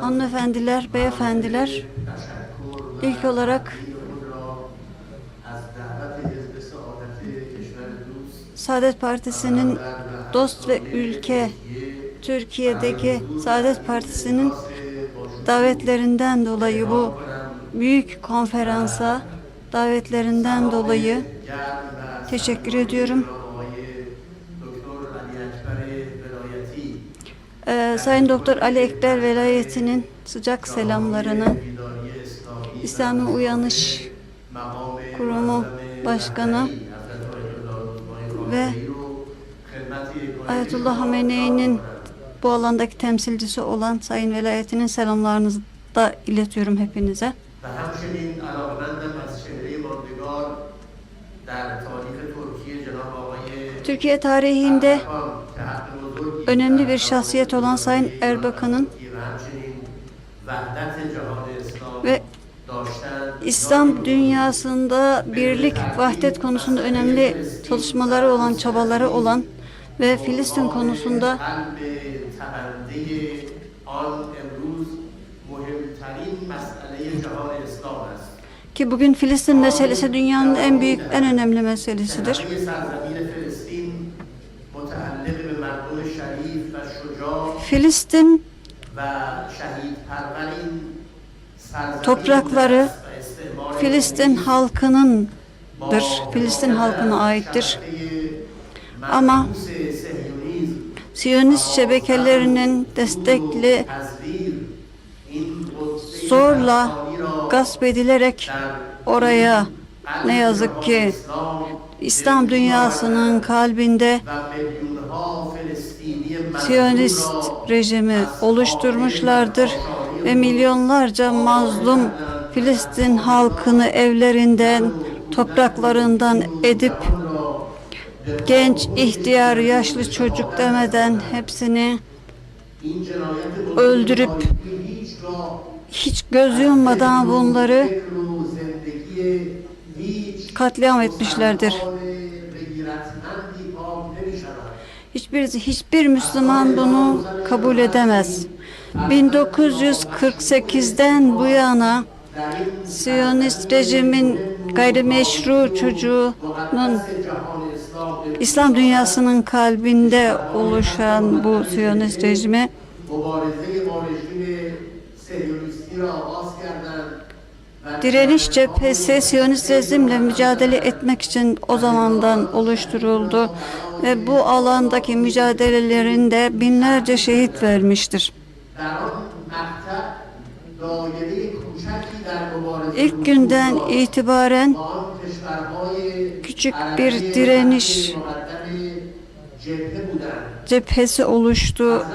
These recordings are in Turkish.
hanımefendiler, beyefendiler, ilk olarak Saadet Partisi'nin Dost ve Ülke Türkiye'deki Saadet Partisi'nin davetlerinden dolayı bu büyük konferansa davetlerinden dolayı teşekkür ediyorum. Ee, Sayın Doktor Ali Ekber velayetinin sıcak selamlarını İslami Uyanış Kurumu Başkanı ve Ayetullah Hamene'nin bu alandaki temsilcisi olan Sayın Velayetinin selamlarınızı da iletiyorum hepinize. Türkiye tarihinde önemli bir şahsiyet olan Sayın Erbakan'ın ve İslam dünyasında birlik, vahdet konusunda önemli çalışmaları olan, çabaları olan ve Filistin konusunda ki bugün Filistin meselesi dünyanın en büyük, en önemli meselesidir. Filistin toprakları Filistin halkınındır. Filistin halkına aittir. Ama Siyonist şebekelerinin destekli zorla gasp edilerek oraya ne yazık ki İslam dünyasının kalbinde Siyonist rejimi oluşturmuşlardır ve milyonlarca mazlum Filistin halkını evlerinden, topraklarından edip genç, ihtiyar, yaşlı çocuk demeden hepsini öldürüp hiç göz yummadan bunları katliam etmişlerdir. hiçbir hiçbir Müslüman bunu kabul edemez. 1948'den bu yana Siyonist rejimin gayrimeşru çocuğunun İslam dünyasının kalbinde oluşan bu Siyonist rejimi Direniş cephesi Siyonist rejimle mücadele etmek için o zamandan oluşturuldu ve bu alandaki mücadelelerinde binlerce şehit vermiştir. İlk günden itibaren küçük bir direniş cephesi oluştu.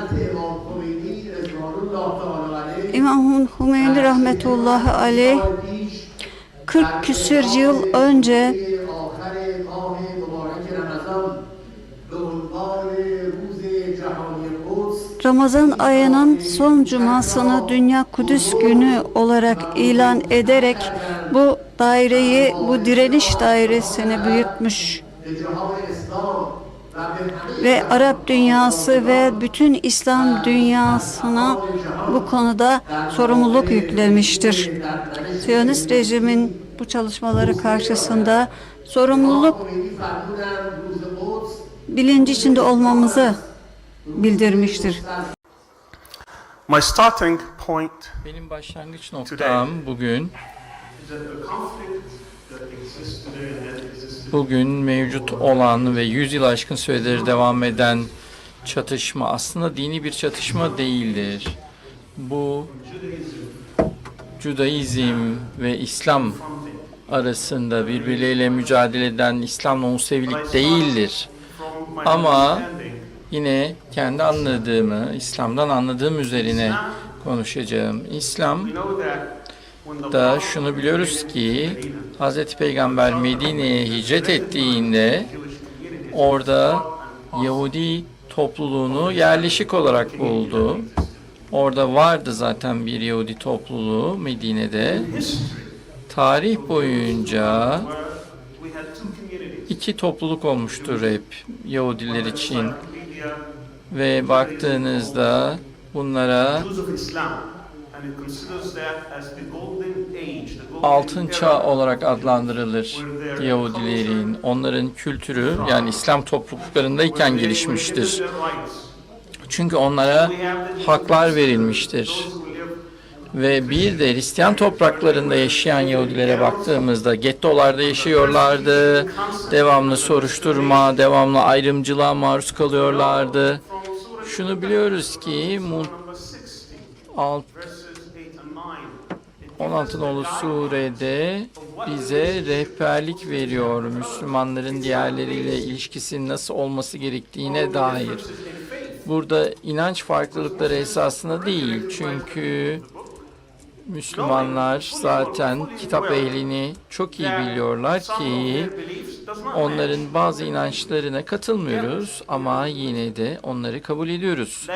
İmam Hümeyni rahmetullahi aleyh 40 küsür yıl önce Ramazan ayının son cumasını Dünya Kudüs Günü olarak ilan ederek bu daireyi, bu direniş dairesini büyütmüş ve Arap dünyası ve bütün İslam dünyasına bu konuda sorumluluk yüklemiştir. Siyonist rejimin bu çalışmaları karşısında sorumluluk bilinci içinde olmamızı bildirmiştir. My starting point Benim başlangıç noktam bugün bugün mevcut olan ve 100 yıl aşkın süredir devam eden çatışma aslında dini bir çatışma değildir. Bu Judaizm ve İslam arasında birbirleriyle mücadele eden İslam'la Musevilik değildir. Ama yine kendi anladığımı, İslam'dan anladığım üzerine konuşacağım. İslam da şunu biliyoruz ki Hz. Peygamber Medine'ye hicret ettiğinde orada Yahudi topluluğunu yerleşik olarak buldu. Orada vardı zaten bir Yahudi topluluğu Medine'de. Tarih boyunca iki topluluk olmuştur hep Yahudiler için. Ve baktığınızda bunlara altın çağ olarak adlandırılır Yahudilerin. Onların kültürü yani İslam topluluklarındayken gelişmiştir. Çünkü onlara haklar verilmiştir. Ve bir de Hristiyan topraklarında yaşayan Yahudilere baktığımızda gettolarda yaşıyorlardı. Devamlı soruşturma, devamlı ayrımcılığa maruz kalıyorlardı. Şunu biliyoruz ki mu- number 60, alt- verses 8 and 9. It gives 16 us nolu surede bize rehberlik veriyor Müslümanların diğerleriyle ilişkisinin nasıl olması gerektiğine dair burada inanç farklılıkları esasında değil. Çünkü Müslümanlar zaten kitap ehlini çok iyi biliyorlar ki onların bazı inançlarına katılmıyoruz ama yine de onları kabul ediyoruz.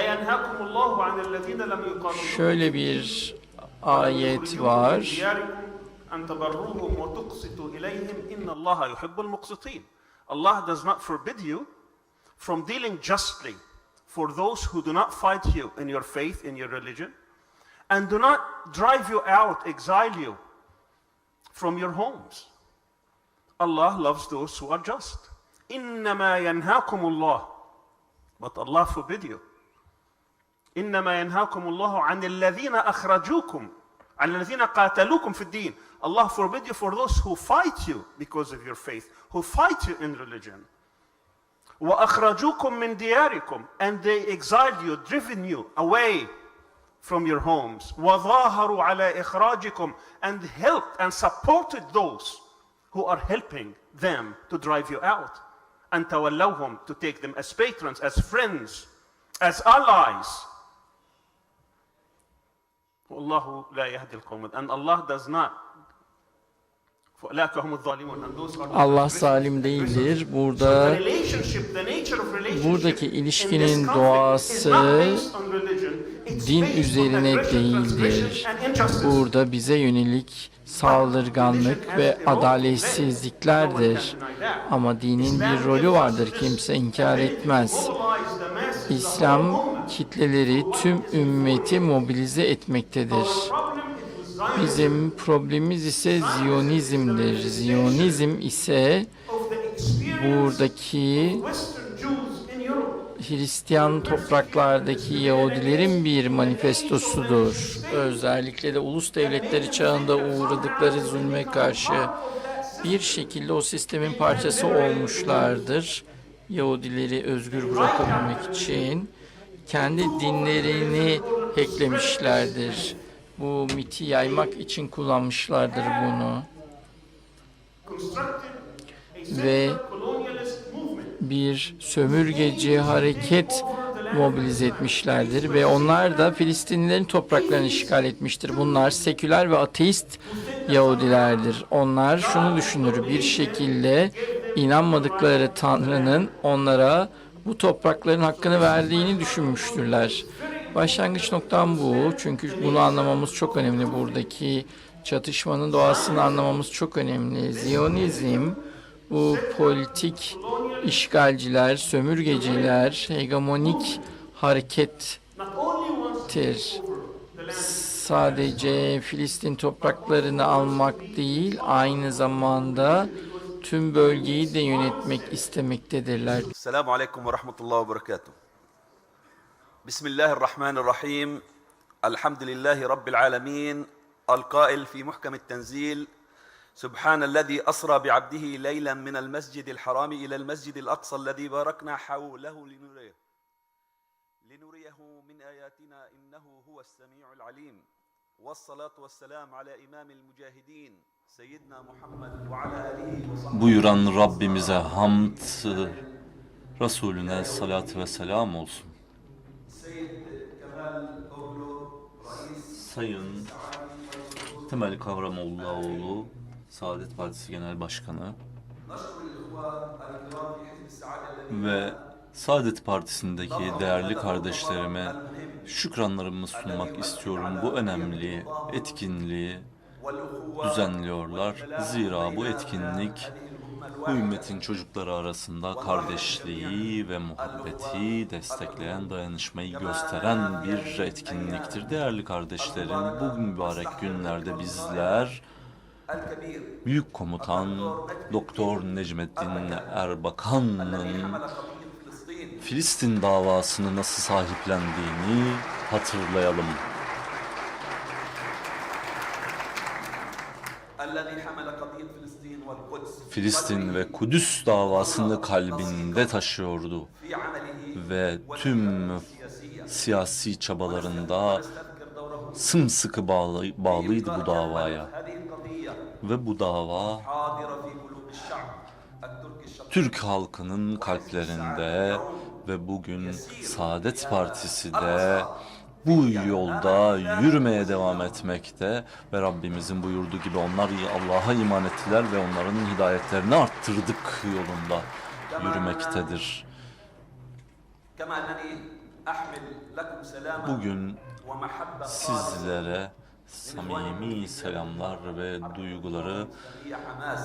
Şöyle bir ayet var. Allah does not forbid you from dealing justly for those who do not fight you in your faith, in your religion, and do not drive you out, exile you from your homes. Allah loves those who are just. إنما ينهاكم الله but Allah forbid you. إنما ينهاكم الله عن الذين أخرجوكم عن الذين قاتلوكم في الدين Allah forbid you for those who fight you because of your faith who fight you in religion وأخرجوكم من دياركم and they exiled you driven you away from your homes وظاهروا على إخراجكم and helped and supported those who are helping them to drive you out and تولوهم to take them as patrons as friends as allies والله لا يهدي القوم and Allah does not Allah zalim değildir. Burada buradaki ilişkinin doğası din üzerine değildir. Burada bize yönelik saldırganlık ve adaletsizliklerdir. Ama dinin bir rolü vardır. Kimse inkar etmez. İslam kitleleri tüm ümmeti mobilize etmektedir. Bizim problemimiz ise Ziyonizmdir. Ziyonizm ise buradaki Hristiyan topraklardaki Yahudilerin bir manifestosudur. Özellikle de ulus devletleri çağında uğradıkları zulme karşı bir şekilde o sistemin parçası olmuşlardır. Yahudileri özgür bırakabilmek için kendi dinlerini hacklemişlerdir. Bu miti yaymak için kullanmışlardır bunu. Ve bir sömürgeci hareket mobilize etmişlerdir ve onlar da Filistinlilerin topraklarını işgal etmiştir. Bunlar seküler ve ateist Yahudilerdir. Onlar şunu düşünür bir şekilde inanmadıkları Tanrı'nın onlara bu toprakların hakkını verdiğini düşünmüştürler. Başlangıç noktam bu. Çünkü bunu anlamamız çok önemli. Buradaki çatışmanın doğasını anlamamız çok önemli. Ziyonizm bu politik işgalciler, sömürgeciler, hegemonik harekettir. Sadece Filistin topraklarını almak değil, aynı zamanda tüm bölgeyi de yönetmek istemektedirler. Selamun Aleyküm ve Rahmetullahi ve Berekatuhu. بسم الله الرحمن الرحيم. الحمد لله رب العالمين القائل في محكم التنزيل سبحان الذي أسرى بعبده ليلا من المسجد الحرام إلى المسجد الأقصى الذي باركنا حوله لنريه لنريه من آياتنا إنه هو السميع العليم والصلاة والسلام على إمام المجاهدين سيدنا محمد وعلى buyuran Rabbimize hamd, Resulüne salat ve selam olsun. Sayın Temel Kavramollaoğlu, Saadet Partisi Genel Başkanı ve Saadet Partisi'ndeki değerli kardeşlerime şükranlarımı sunmak istiyorum. Bu önemli etkinliği düzenliyorlar. Zira bu etkinlik bu ümmetin çocukları arasında kardeşliği ve muhabbeti destekleyen, dayanışmayı gösteren bir etkinliktir. Değerli kardeşlerim, bu mübarek günlerde bizler Büyük Komutan Doktor Necmettin Erbakan'ın Filistin davasını nasıl sahiplendiğini hatırlayalım. Filistin ve Kudüs davasını kalbinde taşıyordu ve tüm siyasi çabalarında sımsıkı bağlı, bağlıydı bu davaya. Ve bu dava Türk halkının kalplerinde ve bugün Saadet Partisi de bu yolda yürümeye devam etmekte ve Rabbimizin buyurduğu gibi onlar Allah'a iman ettiler ve onların hidayetlerini arttırdık yolunda yürümektedir. Bugün sizlere samimi selamlar ve duyguları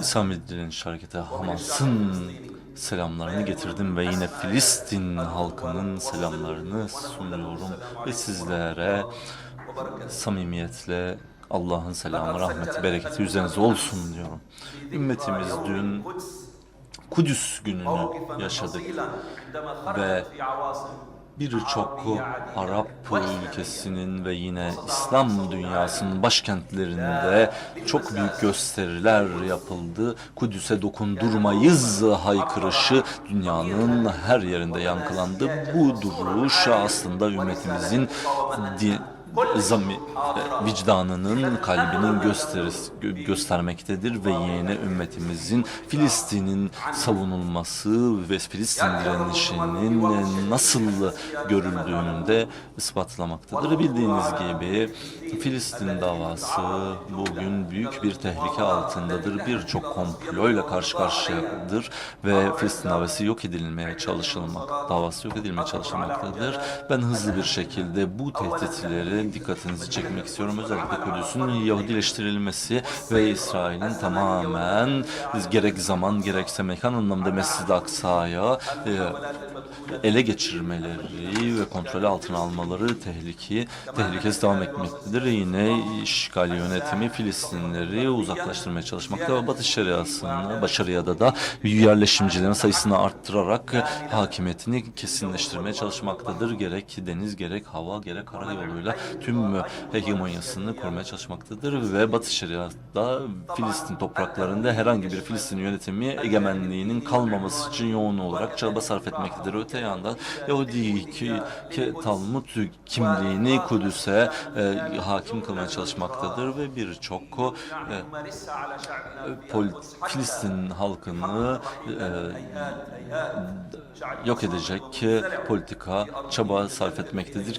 İslam Direniş Hareketi Hamas'ın selamlarını getirdim ve yine Filistin halkının selamlarını sunuyorum ve sizlere samimiyetle Allah'ın selamı, rahmeti, bereketi üzerinize olsun diyorum. Ümmetimiz dün Kudüs gününü yaşadık ve birçok Arap ülkesinin ve yine İslam dünyasının başkentlerinde çok büyük gösteriler yapıldı. Kudüs'e dokundurmayız haykırışı dünyanın her yerinde yankılandı. Bu duruş aslında ümmetimizin zami, vicdanının, kalbinin gösterisi, gö- göstermektedir ve yine ümmetimizin Filistin'in savunulması ve Filistin direnişinin nasıl görüldüğünü de ispatlamaktadır. Bildiğiniz gibi Filistin davası bugün büyük bir tehlike altındadır. Birçok komployla karşı karşıyadır ve Filistin davası yok edilmeye çalışılmak, davası yok edilmeye çalışılmaktadır. Ben hızlı bir şekilde bu tehditleri dikkatinizi çekmek istiyorum. Özellikle Kudüs'ün Yahudileştirilmesi ve İsrail'in tamamen gerek zaman gerekse mekan anlamda Mescid-i Aksa'ya e, ele geçirmeleri ve kontrol altına almaları tehlike, tehlikesi devam etmektedir. Yine işgal yönetimi Filistinleri uzaklaştırmaya çalışmakta ve Batı Şeriası'nı başarıya da da yerleşimcilerin sayısını arttırarak hakimiyetini kesinleştirmeye çalışmaktadır. Gerek deniz, gerek hava, gerek kara yoluyla tüm hegemonyasını korumaya çalışmaktadır ve Batı Şeriat'ta Filistin topraklarında herhangi bir Filistin yönetimi egemenliğinin kalmaması için yoğun olarak çaba sarf etmektedir. Öte yandan Yahudi ki, ki Talmud kimliğini Kudüs'e e, hakim kılmaya çalışmaktadır ve birçok e, Filistin halkını e, yok edecek politika çaba sarf etmektedir.